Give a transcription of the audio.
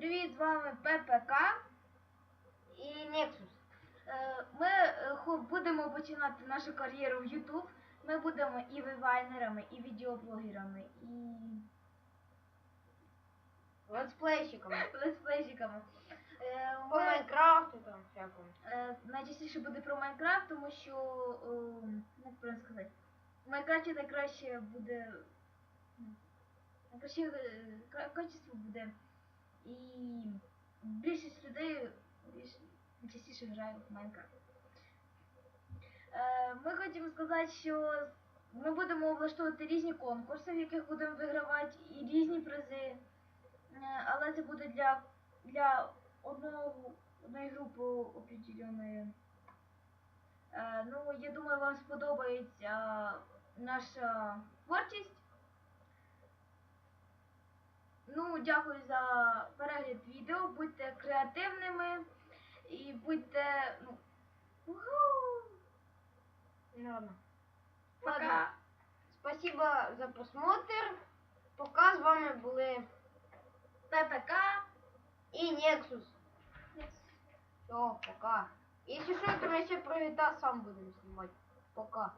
Привіт, з вами ППК. І Nexus. Е, Ми е, будемо починати нашу кар'єру в YouTube. Ми будемо і вивайнерами, і відеоблогерами, і Летсплейщиками. летсплейщиками. Е, По ми- Майнкрафту там всякому. Найчастіше буде про Майнкрафт, тому що, ем, як правильно сказати, в Майнкрафті найкраще буде. ну, Найкраще ка- качество буде. І більшість людей найчастіше грає в Майнкрафт. Е, Ми хочемо сказати, що ми будемо влаштовувати різні конкурси, в яких будемо вигравати і різні призи. Е, Але це буде для, для одного, одної групи определеної. Е, ну, я думаю, вам сподобається наша творчість. Ну, дякую за перегляд відео. Будьте креативними і будьте. Ну, уху! Ну ладно. Пока. Спасибо за просмотр. Пока з вами були ППК. і Nexus. Все, пока. Якщо що, то ми ще про GTA сам будемо знімати. Пока.